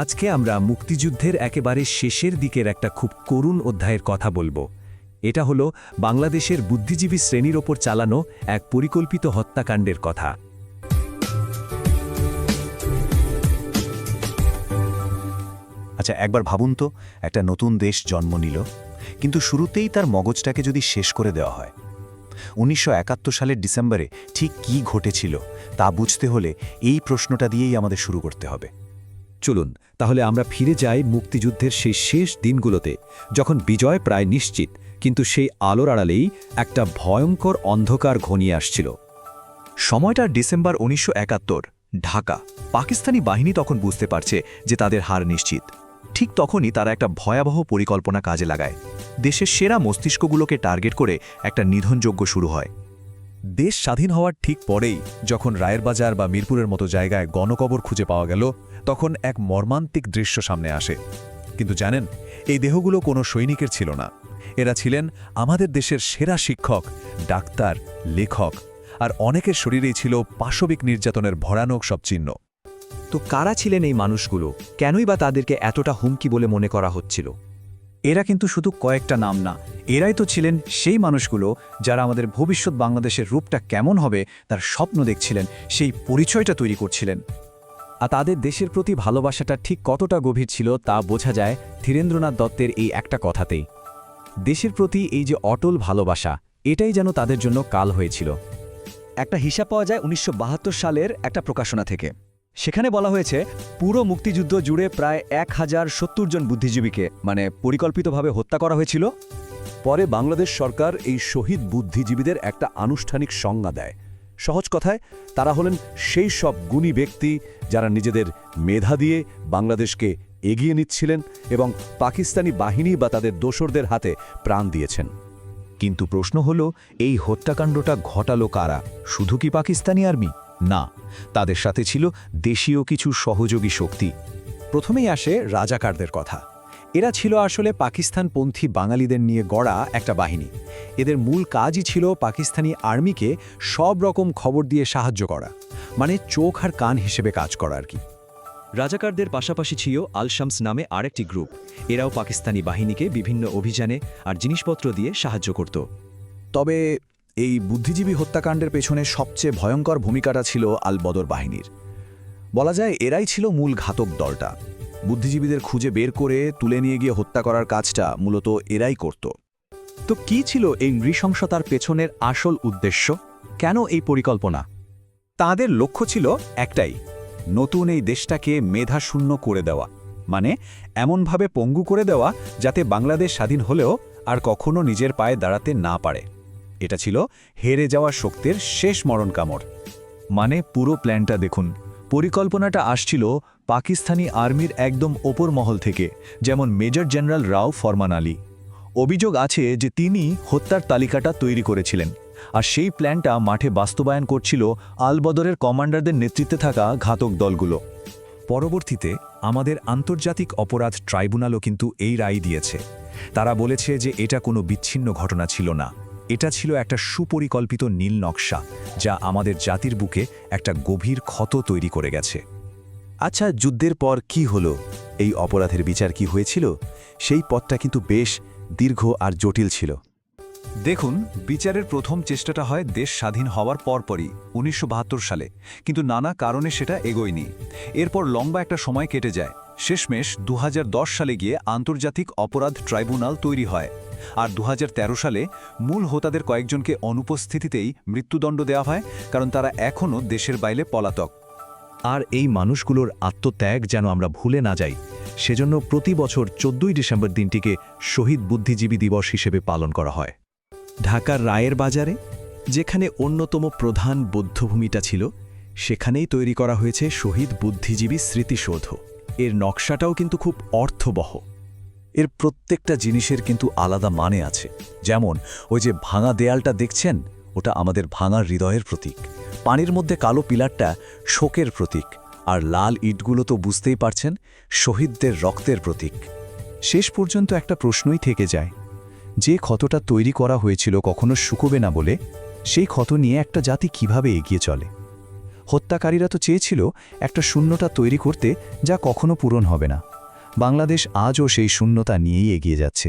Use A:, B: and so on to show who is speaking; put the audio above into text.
A: আজকে আমরা মুক্তিযুদ্ধের একেবারে শেষের দিকের একটা খুব করুণ অধ্যায়ের কথা বলব। এটা হলো বাংলাদেশের বুদ্ধিজীবী শ্রেণির ওপর চালানো এক পরিকল্পিত হত্যাকাণ্ডের কথা।
B: আচ্ছা একবার ভাবুন তো, একটা নতুন দেশ জন্ম নিল, কিন্তু শুরুতেই তার মগজটাকে যদি শেষ করে দেওয়া হয়। উনিশশো একাত্তর সালের ডিসেম্বরে ঠিক কি ঘটেছিল, তা বুঝতে হলে এই প্রশ্নটা দিয়েই আমাদের শুরু করতে হবে।
A: চলুন, তাহলে আমরা ফিরে যাই মুক্তিযুদ্ধের সেই শেষ দিনগুলোতে, যখন বিজয় প্রায় নিশ্চিত, কিন্তু সেই আলোর আড়ালেই একটা ভয়ঙ্কর অন্ধকার ঘনিয়ে আসছিল।
C: সময়টা ডিসেম্বর উনিশশো একাত্তর, ঢাকা। পাকিস্তানি বাহিনী তখন বুঝতে পারছে যে তাদের হার নিশ্চিত। ঠিক তখনই তারা একটা ভয়াবহ পরিকল্পনা কাজে লাগায়। দেশের সেরা মস্তিষ্কগুলোকে টার্গেট করে একটা নিধনযোগ্য শুরু হয়। দেশ স্বাধীন হওয়ার ঠিক পরেই যখন রায়ের বাজার বা মিরপুরের মতো জায়গায় গণকবর খুঁজে পাওয়া গেল, তখন এক মর্মান্তিক দৃশ্য সামনে আসে। কিন্তু জানেন, এই দেহগুলো কোনো সৈনিকের ছিল না। এরা ছিলেন আমাদের দেশের সেরা শিক্ষক, ডাক্তার, লেখক, আর অনেকের শরীরেই ছিল পাশবিক নির্যাতনের ভয়ানক সব চিহ্ন।
D: তো কারা ছিলেন এই মানুষগুলো? কেনই বা তাদেরকে এতটা হুমকি বলে মনে করা হচ্ছিল?
E: এরা কিন্তু শুধু কয়েকটা নাম না, এরাই তো ছিলেন সেই মানুষগুলো যারা আমাদের ভবিষ্যৎ বাংলাদেশের রূপটা কেমন হবে তার স্বপ্ন দেখছিলেন, সেই পরিচয়টা তৈরি করছিলেন।
D: আর তাদের দেশের প্রতি ভালোবাসাটা ঠিক কতটা গভীর ছিল তা বোঝা যায় ধীরেন্দ্রনাথ দত্তের এই একটা কথাতেই। দেশের প্রতি এই যে অটল ভালোবাসা, এটাই যেন তাদের জন্য কাল হয়েছিল।
F: একটা হিসাব পাওয়া যায় উনিশশো বাহাত্তর সালের একটা প্রকাশনা থেকে। সেখানে বলা হয়েছে, পুরো মুক্তিযুদ্ধ জুড়ে প্রায় এক হাজার সত্তর জন বুদ্ধিজীবীকে মানে পরিকল্পিতভাবে হত্যা করা হয়েছিল।
G: পরে বাংলাদেশ সরকার এই শহীদ বুদ্ধিজীবীদের একটা আনুষ্ঠানিক সংজ্ঞা দেয়। সহজ কথায়, তারা হলেন সেই সব গুণী ব্যক্তি যারা নিজেদের মেধা দিয়ে বাংলাদেশকে এগিয়ে নিচ্ছিলেন এবং পাকিস্তানি বাহিনী বা তাদের দোসরদের হাতে প্রাণ দিয়েছেন।
B: কিন্তু প্রশ্ন হল, এই হত্যাকাণ্ডটা ঘটালো কারা? শুধু কি পাকিস্তানি আর্মি? না, তাদের সাথে ছিল দেশীয় কিছু সহযোগী শক্তি।
E: প্রথমেই আসে রাজাকারদের কথা। এরা ছিল আসলে পাকিস্তানপন্থী বাঙালিদের নিয়ে গড়া একটা বাহিনী। এদের মূল কাজই ছিল পাকিস্তানি আর্মিকে সব রকম খবর দিয়ে সাহায্য করা মানে চোখ আর কান হিসেবে কাজ করা আর কি।
D: রাজাকারদের পাশাপাশি ছিল আলশামস নামে আরেকটি গ্রুপ। এরাও পাকিস্তানি বাহিনীকে বিভিন্ন অভিযানে আর জিনিসপত্র দিয়ে সাহায্য করত।
E: তবে এই বুদ্ধিজীবী হত্যাকাণ্ডের পেছনে সবচেয়ে ভয়ঙ্কর ভূমিকাটা ছিল আল বদর বাহিনীর। বলা যায় এরাই ছিল মূল ঘাতক দলটা। বুদ্ধিজীবীদের খুঁজে বের করে তুলে নিয়ে গিয়ে হত্যা করার কাজটা মূলত এরাই করত।
C: তো কি ছিল এই নৃশংসতার পেছনের আসল উদ্দেশ্য? কেন এই পরিকল্পনা?
E: তাদের লক্ষ্য ছিল একটাই, নতুন এই দেশটাকে মেধাশূন্য করে দেওয়া। মানে এমনভাবে পঙ্গু করে দেওয়া যাতে বাংলাদেশ স্বাধীন হলেও আর কখনো নিজের পায়ে দাঁড়াতে না পারে। এটা ছিল হেরে যাওয়া শক্তির শেষ মরণ কামড়।
C: মানে পুরো প্ল্যানটা দেখুন। পরিকল্পনাটা আসছিল পাকিস্তানি আর্মির একদম ওপর মহল থেকে, যেমন মেজর জেনারেল রাও ফরমান আলী। অভিযোগ আছে যে তিনি হত্যার তালিকাটা তৈরি করেছিলেন। আর সেই প্ল্যানটা মাঠে বাস্তবায়ন করছিল আলবদরের কমান্ডারদের নেতৃত্বে থাকা ঘাতক দলগুলো।
A: পরবর্তীতে আমাদের আন্তর্জাতিক অপরাধ ট্রাইব্যুনালও কিন্তু এই রায় দিয়েছে। তারা বলেছে যে এটা কোনো বিচ্ছিন্ন ঘটনা ছিল না। এটা ছিল একটা সুপরিকল্পিত নীল নকশা, যা আমাদের জাতির বুকে একটা গভীর ক্ষত তৈরি করে গেছে।
B: আচ্ছা যুদ্ধের পর কি হলো? এই অপরাধের বিচার কি হয়েছিল? সেই পথটা কিন্তু বেশ দীর্ঘ আর জটিল ছিল।
C: দেখুন, বিচারের প্রথম চেষ্টাটা হয় দেশ স্বাধীন হওয়ার পরপরই, উনিশশো বাহাত্তর সালে। কিন্তু নানা কারণে সেটা এগোয়নি। এরপর লম্বা একটা সময় কেটে যায়। শেষমেশ দু হাজার দশ সালে গিয়ে আন্তর্জাতিক অপরাধ ট্রাইব্যুনাল তৈরি হয়। আর দু হাজার তেরো সালে মূল হোতাদের কয়েকজনকে অনুপস্থিতিতেই মৃত্যুদণ্ড দেওয়া হয়, কারণ তারা এখনও দেশের বাইরে পলাতক।
A: আর এই মানুষগুলোর আত্মত্যাগ যেন আমরা ভুলে না যাই, সেজন্য প্রতি বছর চোদ্দই ডিসেম্বর দিনটিকে শহীদ বুদ্ধিজীবী দিবস হিসেবে পালন করা হয়। ঢাকার রায়ের বাজারে, যেখানে অন্যতম প্রধান বৌদ্ধভূমিটা ছিল, সেখানেই তৈরি করা হয়েছে শহীদ বুদ্ধিজীবী স্মৃতিসৌধ। এর নকশাটাও কিন্তু খুব অর্থবহ।
E: এর প্রত্যেকটা জিনিসের কিন্তু আলাদা মানে আছে। যেমন, ওই যে ভাঙা দেয়ালটা দেখছেন? ওটা আমাদের ভাঙা হৃদয়ের প্রতীক। পানির মধ্যে কালো পিলারটা শোকের প্রতীক। আর লাল ইটগুলো তো বুঝতেই পারছেন, শহীদদের রক্তের প্রতীক। শেষ পর্যন্ত একটা প্রশ্নই থেকে যায়। যে ক্ষতটা তৈরি করা হয়েছিল কখনো শুকোবে না বলে, সেই ক্ষত নিয়ে একটা জাতি কীভাবে এগিয়ে চলে?
A: হত্যাকারীরা তো চেয়েছিল একটা শূন্যটা তৈরি করতে, যা কখনো পূরণ হবে না। বাংলাদেশ আজও সেই শূন্যতা নিয়েই এগিয়ে যাচ্ছে।